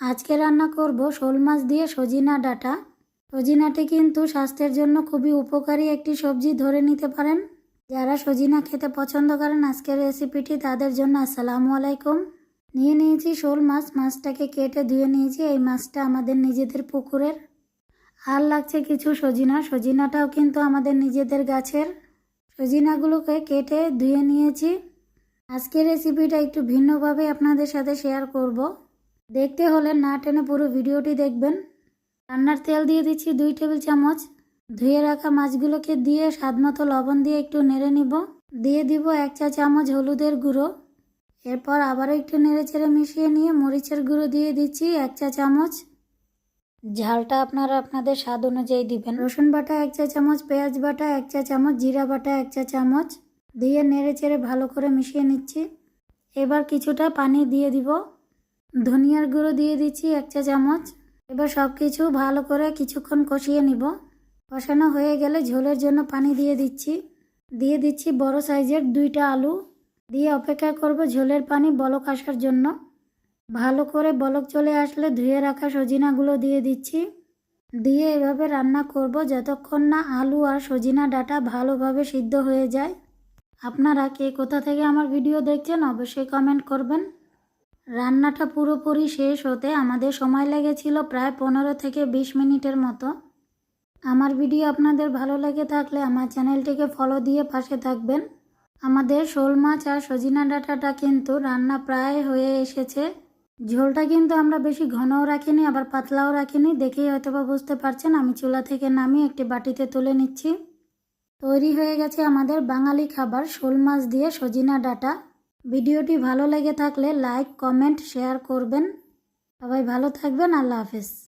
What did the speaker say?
আজকে রান্না করব শোল মাছ দিয়ে সজিনা ডাঁটা। সজিনাটি কিন্তু স্বাস্থ্যের জন্য খুবই উপকারী একটি সবজি, ধরে নিতে পারেন। যারা সজিনা খেতে পছন্দ করেন, আজকের রেসিপিটি তাদের জন্য আসসালামু আলাইকুম। নিয়ে নিয়েছি শোল মাছ, মাছটাকে কেটে ধুয়ে নিয়েছি, এই মাছটা আমাদের নিজেদের পুকুরের। আর লাগছে কিছু সজিনা, সজিনাটাও কিন্তু আমাদের নিজেদের গাছের। সজিনাগুলোকে কেটে ধুয়ে নিয়েছি। আজকের রেসিপিটা একটু ভিন্নভাবে আপনাদের সাথে শেয়ার করব। দেখতে হলে না টেনে পুরো ভিডিওটি দেখবেন। রান্নার তেল দিয়ে দিচ্ছি দুই টেবিল চামচ। ধুয়ে রাখা মাছগুলোকে দিয়ে স্বাদমতো লবণ দিয়ে একটু নেড়ে নিব। দিয়ে দিব এক চা চামচ হলুদের গুঁড়ো। এরপর আবারও একটু নেড়ে চেড়ে মিশিয়ে নিয়ে মরিচের গুঁড়ো দিয়ে দিচ্ছি এক চা চামচ। ঝালটা আপনারা আপনাদের স্বাদ অনুযায়ী দিবেন। রসুন বাটা এক চা চামচ, পেঁয়াজ বাটা এক চা চামচ, জিরা বাটা এক চা চামচ। দিয়ে নেড়ে চেড়ে ভালো করে মিশিয়ে নিচ্ছি। এবার কিছুটা পানি দিয়ে দিব। ধনিয়ার গুঁড়ো দিয়ে দিচ্ছি এক চা চামচ। এবার সব কিছু ভালো করে কিছুক্ষণ কষিয়ে নিব। কষানো হয়ে গেলে ঝোলের জন্য পানি দিয়ে দিচ্ছি। দিয়ে দিচ্ছি বড় সাইজের দুইটা আলু। দিয়ে অপেক্ষা করব ঝোলের পানি বলক আসার জন্য। ভালো করে বলক চলে আসলে ধুয়ে রাখা সজিনাগুলো দিয়ে দিচ্ছি। দিয়ে এভাবে রান্না করব যতক্ষণ না আলু আর সজিনা ডাটা ভালোভাবে সিদ্ধ হয়ে যায়। আপনারা কে কোথা থেকে আমার ভিডিও দেখছেন অবশ্যই কমেন্ট করবেন। রান্নাটা পুরোপুরি শেষ হতে আমাদের সময় লেগেছিল প্রায় পনেরো থেকে বিশ মিনিটের মতো। আমার ভিডিও আপনাদের ভালো লেগে থাকলে আমার চ্যানেলটিকে ফলো দিয়ে পাশে থাকবেন। আমাদের শোল মাছ আর সজিনা ডাঁটাটা কিন্তু রান্না প্রায় হয়ে এসেছে। ঝোলটা কিন্তু আমরা বেশি ঘনও রাখিনি, আবার পাতলাও রাখিনি। দেখেই হয়তোবা বুঝতে পারছেন, আমি চুলা থেকে নামিয়ে একটি বাটিতে তুলে নিচ্ছি। তৈরি হয়ে গেছে আমাদের বাঙালি খাবার শোল মাছ দিয়ে সজিনা ডাঁটা। ভিডিওটি ভালো লেগে থাকলে লাইক কমেন্ট শেয়ার করবেন। সবাই ভালো থাকবেন আল্লাহ হাফেজ।